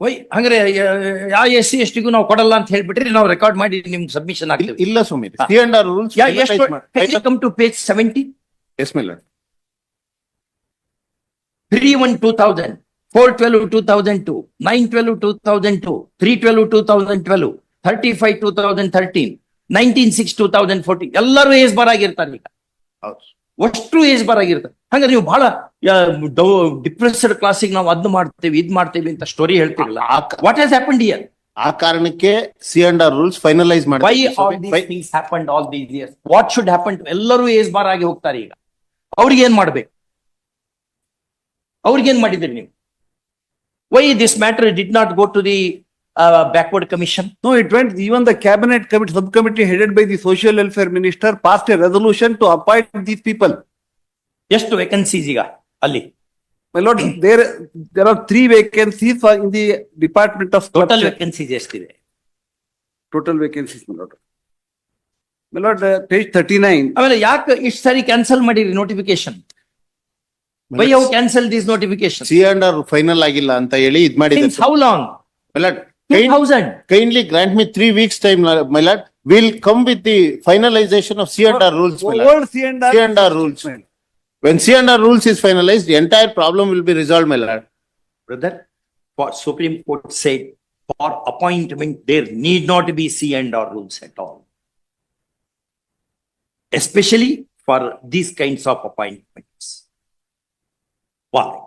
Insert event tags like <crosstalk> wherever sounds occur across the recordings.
Y ಹಂಗ್ರೆ ಯಾವ S C ಎಸ್ಟಿಗೂ ನಾವು ಕೊಡಲ್ಲ ಅಂತ ಹೇಳ್ಬಿಟ್ರಿ ನಾವು ರೆಕಾರ್ಡ್ ಮಾಡಿ ನಿಮ್ಗೆ ಸಬ್ಮಿಷನ್ ಆಗ್ತೀವಿ ಇಲ್ಲ Sumit C and R rules ಎಷ್ಟು come to page seventy S Miller three one two thousand four twelve two thousand two nine twelve two thousand two three twelve two thousand twelve thirty five two thousand thirteen nineteen six two thousand fourteen ಎಲ್ಲರೂ age bar ಆಗಿರ್ತಾರೆ ಈಗ. ಹೌದು. ಅಷ್ಟು age bar ಆಗಿರ್ತಾರೆ ಹಂಗಾರೆ ನೀವು ಬಹಳ depressed ಕ್ಲಾಸಿಗೆ ನಾವು ಅದ್ ಮಾಡ್ತೇವೆ ಇದ್ ಮಾಡ್ತೇವೆ ಅಂತ ಸ್ಟೋರಿ ಹೇಳ್ತಿರಲ್ಲ ವಾಟ್ ಹ್ಯಾಸ್ ಹ್ಯಾಪನ್ ಇಯರ್ ಆ ಕಾರಣಕ್ಕೆ C and R rules finalize why all ಮಾಡಿ things happen all these years what should happen ಎಲ್ಲರೂ ಏಜ್ ಬಾರ್ ಆಗಿ ಹೋಗ್ತಾರೆ ಈಗ. ಅವ್ರಿಗೆ ಏನ್ ಮಾಡ್ಬೇಕು? ಅವ್ರಿಗೇನ್ ಮಾಡಿದ್ರಿ ನೀವು? Why this matter did not go to the uh, backward commission? No, it went even the cabinet committee, subcommittee headed by the social welfare minister passed a resolution to appoint these people. Just vacancies, Ali. My lord, there there are three vacancies for in the department of total corruption. vacancies yesterday. Total vacancies, my lord. My lord, uh, page thirty nine. I mean, yak ish sari cancel madiri notification. Why you cancel this notification? See and our final ಆಗಿಲ್ಲ ಅಂತ ಹೇಳಿ ಇದು ಮಾಡಿದ್ದಾರೆ. Since how long? My lord, Kindly grant me three weeks time, my lord. We'll come with the finalization of CNDR rules, my lord. Old rules. When CNDR rules is finalized, the entire problem will be resolved, my lord. Brother, what Supreme Court said, for appointment, there need not be CNDR rules at all. Especially for these kinds of appointments. Why?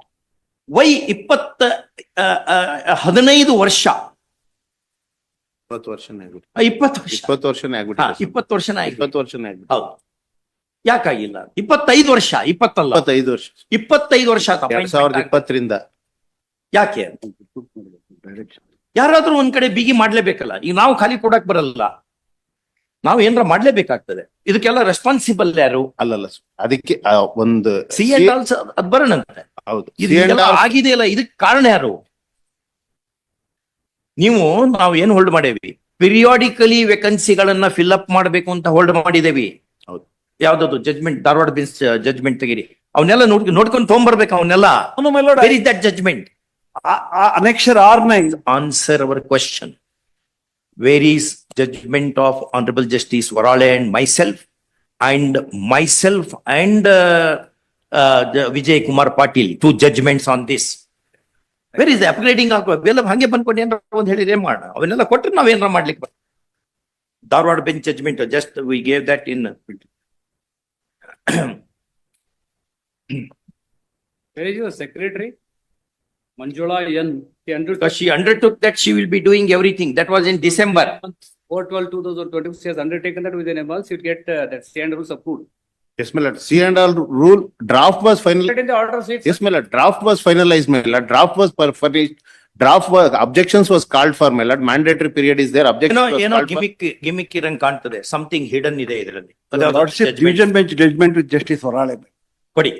Why 20, uh, uh, uh, uh 15 ವರ್ಷ ಇಪ್ಪತ್ತು ವರ್ಷನೇ ಆಗ್ಬಿಟ್ಟು ಇಪ್ಪತ್ತು ವರ್ಷ. ಇಪ್ಪತ್ತು ವರ್ಷನೇ ಹಾ, ಆಗ್ಬಿಟ್ಟು ಇಪ್ಪತ್ತು ವರ್ಷನ ಆಯ್ತು ಇಪ್ಪತ್ತು ವರ್ಷನೇ ಆಗ್ಬಿಟ್ಟು ಹೌದು. ಯಾಕಾಗಿಲ್ಲ? ಇಪ್ಪತ್ತೈದು ವರ್ಷ ಇಪ್ಪತ್ತಲ್ಲ? ಇಪ್ಪತ್ತೈದು ವರ್ಷ. ಇಪ್ಪತ್ತೈದು ವರ್ಷ ಆತ ಎರಡ್ ಸಾವಿರದ ಇಪ್ಪತ್ತರಿಂದ. ಯಾಕೆ? ಯಾರಾದ್ರೂ ಒಂದ್ ಕಡೆ ಬಿಗಿ ಮಾಡ್ಲೇಬೇಕಲ್ಲ. ಈಗ ನಾವು ಖಾಲಿ ಕೊಡಕ್ ಬರಲ್ಲ. ನಾವು ಏನಾರ ಮಾಡ್ಲೇಬೇಕಾಗ್ತದೆ. ಇದಕ್ಕೆಲ್ಲ ರೆಸ್ಪಾನ್ಸಿಬಲ್ ಯಾರು? ಅಲ್ಲಲ್ಲ ಸು- ಅದಕ್ಕೆ ಆ, ಒಂದು ಸಿ ಅಂಡ್ ಆಲ್ಸ್ ಅದ್ ಬರೋಣಂತೆ ಹೌದು. ಇದು ಇದೆಲ್ಲ ಆಗಿದೆಯಲ್ಲ ಇದಕ್ಕೆ ಕಾರಣ ಯಾರು? ನೀವು ನಾವು ಏನು ಹೋಲ್ಡ್ ಮಾಡೇವಿ ಪಿರಿಯಾಡಿಕಲಿ ವೇಕನ್ಸಿಗಳನ್ನ ಫಿಲ್ ಅಪ್ ಮಾಡಬೇಕು ಅಂತ ಹೋಲ್ಡ್ ಮಾಡಿದೇವಿ ಹೌದು. ಯಾವ್ದದು? ಜಜ್ಮೆಂಟ್ ಧಾರವಾಡ ಬೀನ್ಸ್ ಜಜ್ಮೆಂಟ್ ತೆಗಿರಿ. ಅವನ್ನೆಲ್ಲ ನೋಡ್ ನೋಡ್ಕೊಂಡು ತಗೊಂಬರ್ಬೇಕು ಅವನ್ನೆಲ್ಲ. That judgment annexure R answer our question where is judgment of honourable justice Varale and myself and myself and Vijay Kumar Patil two judgments on this two judgments on this. Where is the upgrading of, ಅವೆಲ್ಲ ಹಂಗೆ ಬಂದ್ಕೊಂಡು ಏನಾರ ಒಂದ್ ಹೇಳಿದ್ರೆ ಮಾಡೋಣ ಅವನ್ನೆಲ್ಲ ಕೊಟ್ಟರೆ ನಾವೇನಾರ ಮಾಡ್ಲಿಕ್ಕೆ ಬರ್ತದೆ. Dharwad bench judgment just we gave that in Where is your secretary? Manjula N. She undertook she undertook that she will be doing everything. That was in December. four twelve two thousand twenty, she has undertaken that within a month, she'll get uh, that stand rules approved. Yes, my lord. C and all rule draft was final. In the order sheet. Yes, my lord. Draft was finalized, my lord. Draft was per- furnished. Draft was, objections was called for, my lord. Mandatory period is there. ಏನೋ Objections was ಏನೋ called for. Gimmick gimmick ಇರಂಗ್ ಕಾಣ್ತದೆ something hidden ಇದೆ ಇದರಲ್ಲಿ Your lordship division bench judgment with justice Varale. ಕೊಡಿ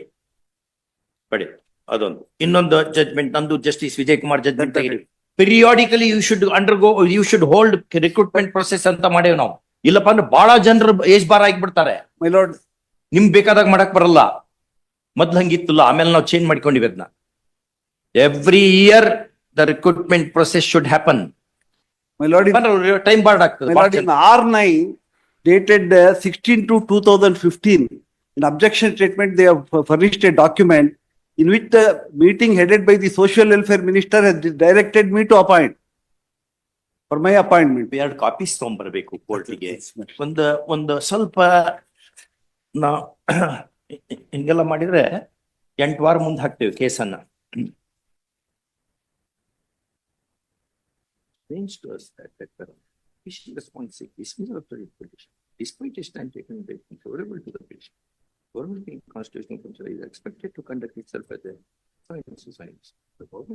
ಕೊಡಿ ಅದೊಂದು ಇನ್ನೊಂದು ಜಜ್ಮೆಂಟ್ ನಂದು ಜಸ್ಟಿಸ್ ವಿಜಯ್ ಕುಮಾರ್ ಜಜ್ಮೆಂಟ್ ತೆಗಿರಿ periodically you should undergo you should hold recruitment process ಅಂತ ಮಾಡೇವ್ ನಾವು ಇಲ್ಲಪ್ಪ ಅಂದ್ರೆ ಬಹಳ ಜನರು ಏಜ್ ಬಾರ್ ಆಗಿಬಿಡ್ತಾರೆ My lord, ನಿಮ್ ಬೇಕಾದಾಗ ಮಾಡಕ್ ಬರಲ್ಲ. ಮೊದ್ಲು ಹಂಗಿತ್ತಲ್ಲ ಆಮೇಲೆ ನಾವು ಚೇಂಜ್ ಮಾಡ್ಕೊಂಡಿವಿ ಅದನ್ನ every year the recruitment process should happen time barred ಆಗ್ತದೆ R nine dated sixteen two two thousand fifteen in objection statement they furnished document in which the meeting headed by the social welfare minister has directed me to appoint for my appointment ಎರಡು copies ತಗೊಂಡ್ಬರ್ಬೇಕು ಕೋರ್ಟಿಗೆ ಒಂದು ಒಂದು ಸ್ವಲ್ಪ ನಾ <coughs> ಇಂಗೇಲ ಮಾಡಿದ್ರೆ ಎಂಟು ವಾರ ಮುಂದೆ ಹಾಕ್ತೇವೆ ಕೇಸನ್ನ. ಸ್ಟೇನ್ಸ್ಟೋಸ್ attack fishing responsive is in a pre ポジション this conduct itself other science report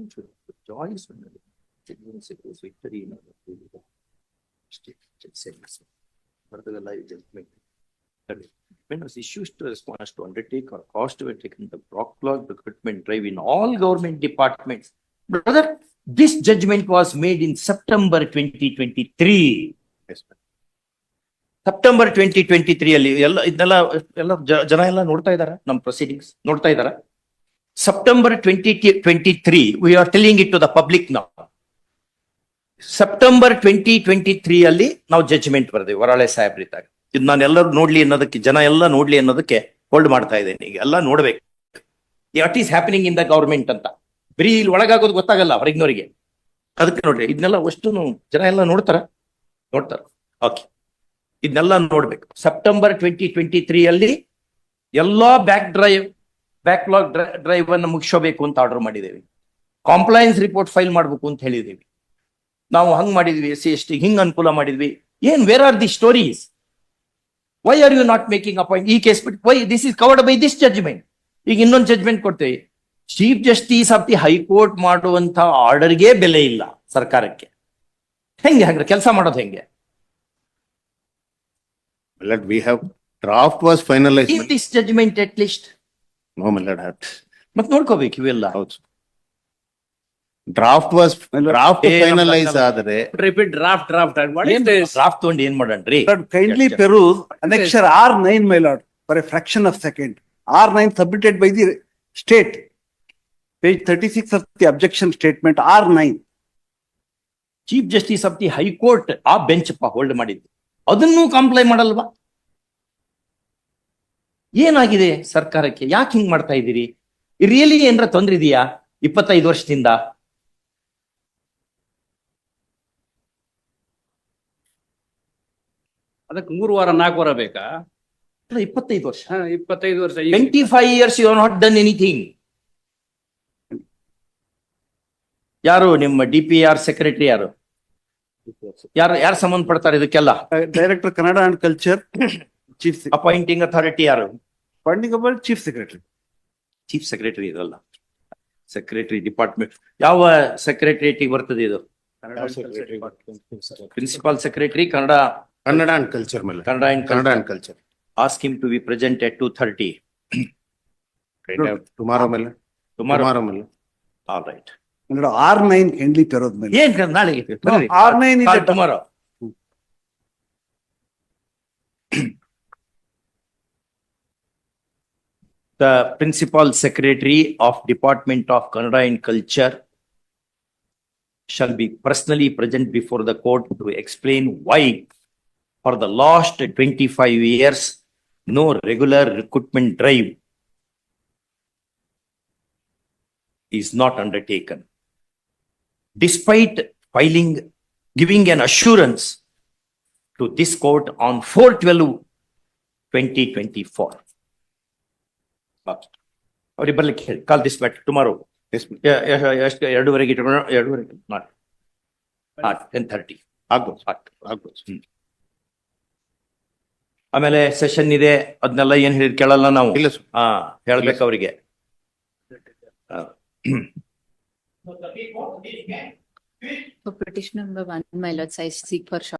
When was issues to response to undertake or cost to undertake taken the backlog recruitment drive in all government departments. Brother, this judgment was made in September twenty twenty-three. Yes, September September twenty twenty three ಅಲ್ಲಿ ಎಲ್ಲ ಇದನ್ನೆಲ್ಲ ಎಲ್ಲ ಜನ ಎಲ್ಲ ನೋಡ್ತಾ ಇದಾರ ನಮ್ಮ proceedings ನೋಡ್ತಾ ಇದಾರ September twenty twenty-three, we are telling it to the public now. September twenty twenty three ಅಲ್ಲಿ ನಾವು ಜಡ್ಜ್ಮೆಂಟ್ ಬರ್ದೇವೆ ವರಾಳೆ ಸಾಹೇಬ್ರಿದ್ದಾಗ ಇದು ನಾನೆಲ್ಲರೂ ನೋಡ್ಲಿ ಅನ್ನೋದಕ್ಕೆ, ಜನ ಎಲ್ಲ ನೋಡ್ಲಿ ಅನ್ನೋದಕ್ಕೆ ಹೋಲ್ಡ್ ಮಾಡ್ತಾ ಇದ್ದೇನೆ. ಈಗ ಎಲ್ಲ ನೋಡ್ಬೇಕು. What is happening in the government ಅಂತ. ಬರೀ ಇಲ್ಲಿ ಒಳಗಾಗೋದು ಗೊತ್ತಾಗಲ್ಲ ಹೊರಗಿನವರಿಗೆ ಅದಕ್ಕೆ ನೋಡ್ರಿ, ಇದನ್ನೆಲ್ಲ ಅಷ್ಟು ಜನ ಎಲ್ಲ ನೋಡ್ತಾರ? ನೋಡ್ತಾರ. ಓಕೆ ಇದನ್ನೆಲ್ಲ ನೋಡ್ಬೇಕು. ಸೆಪ್ಟೆಂಬರ್ ಟ್ವೆಂಟಿ ಟ್ವೆಂಟಿ ತ್ರೀ ಅಲ್ಲಿ ಎಲ್ಲಾ ಬ್ಯಾಕ್ ಡ್ರೈವ್ ಬ್ಯಾಕ್ಲಾಗ್ ಡ್ರೈವ್ ಅನ್ನು ಮುಗಿಸೋಬೇಕು ಅಂತ ಆರ್ಡರ್ ಮಾಡಿದ್ದೇವೆ. ಕಾಂಪ್ಲೈನ್ಸ್ ರಿಪೋರ್ಟ್ ಫೈಲ್ ಮಾಡ್ಬೇಕು ಅಂತ ಹೇಳಿದ್ದೇವೆ. ನಾವು ಹಂಗ್ ಮಾಡಿದ್ವಿ, ಎಸ್ ಸಿ, ಎಸ್ ಟಿ, ಹಿಂಗ್ ಅನುಕೂಲ ಮಾಡಿದ್ವಿ. ಏನ್ where are the stories why are you not making appoint ಈ ಕೇಸ್ ಬಿಟ್ಟು why this is covered by this judgment ಈಗ ಇನ್ನೊಂದು ಜಜ್ಮೆಂಟ್ ಕೊಡ್ತೇವೆ chief justice of the high court ಮಾಡುವಂತ ಆರ್ಡರ್ಗೆ ಬೆಲೆ ಇಲ್ಲ ಸರ್ಕಾರಕ್ಕೆ. ಹೆಂಗೆ ಹಂಗ್ರೆ? ಕೆಲಸ ಮಾಡೋದು ಹೆಂಗೆ? Lord, we have, draft was finalized. If this judgment at least No, my lord, had- ಮತ್ ನೋಡ್ಕೋಬೇಕು ಇವೆಲ್ಲ. ಹೌದು. ಡ್ರಾಫ್ಟ್ ವಾಸ್ ಡ್ರಾಫ್ಟ್ ಫೈನಲೈಸ್ ಆದ್ರೆ ರಿಪೀಟ್ ಡ್ರಾಫ್ಟ್ ಡ್ರಾಫ್ಟ್ ಡ್ರಾಫ್ಟ್ ತಗೊಂಡು ಏನ್ ಮಾಡ್ರಿ kindly peruse annexure R nine my lord for a fraction of second R nine submitted by the state page thirty six of the objection statement R nine chief justice of the high court ಆ bench ಪ hold ಮಾಡಿದ್ದು. ಅದನ್ನು comply ಮಾಡಲ್ವಾ? ಏನಾಗಿದೆ ಸರ್ಕಾರಕ್ಕೆ? ಯಾಕೆ ಹಿಂಗ್ ಮಾಡ್ತಾ ಇದ್ದೀರಿ? ರಿಯಲಿ ಏನರ ತೊಂದ್ರೆ ಇದೆಯಾ? ಇಪ್ಪತ್ತೈದು ವರ್ಷದಿಂದ ಅದಕ್ಕೆ ಮೂರು ವಾರ ನಾಲ್ಕು ವಾರ ಬೇಕಾ? ಅಲ್ಲ, ಇಪ್ಪತ್ತೈದು ವರ್ಷ. ಇಪ್ಪತ್ತೈದು ವರ್ಷ twenty five years you not done anything ಯಾರು ನಿಮ್ಮ ಡಿ ಪಿ ಆರ್ ಸೆಕ್ರೆಟರಿ ಯಾರು? ಯಾರು ಯಾರು ಸಂಬಂಧ ಪಡ್ತಾರೆ ಇದಕ್ಕೆಲ್ಲ director Kannada and culture chief appointing authority ಯಾರು? Funding about chief secretary chief secretary ಇದಲ್ಲ ಸೆಕ್ರೆಟರಿ ಡಿಪಾರ್ಟ್ಮೆಂಟ್ ಯಾವ ಸೆಕ್ರೆಟರಿಯೇಟ್ ಬರ್ತದೆ ಇದು? Principal secretary Kannada Kannada and culture, mall lord. Kannada and Kannada and culture. ask him to be presented at two thirty Tomorrow, my tomorrow Tomorrow, mall lord. All right My lord, R nine kindly peruse, my lord. ಏನ್ ಕ- ನಾಳೆಗೆ nine is a tomorrow The principal secretary of Department of Kannada and Culture shall be personally present before the court to explain why for the last twenty-five years, no regular recruitment drive is not undertaken. Despite filing, giving an assurance to this court on 2024. ಅವ್ರಿಗೆ ಬರ್ಲಿಕ್ಕೆ ಹೇಳಿ call this bat tomorrow Yes, my- ಎಷ್ಟು ಎರಡೂವರೆಗೆ ಇಟ್ಕೊಂಡು ಎರಡೂವರೆಗೆ not not ten thirty ಆಗ್ಬೋದು, ಆಗ್ಬೋದು. ಆಮೇಲೆ session ಇದೆ ಅದನ್ನೆಲ್ಲ ಏನ್ ಹೇಳಿದ್ ಕೇಳಲ್ಲ ನಾವು ಹಾ ಹೇಳ್ಬೇಕು ಅವರಿಗೆ British number one mile size shop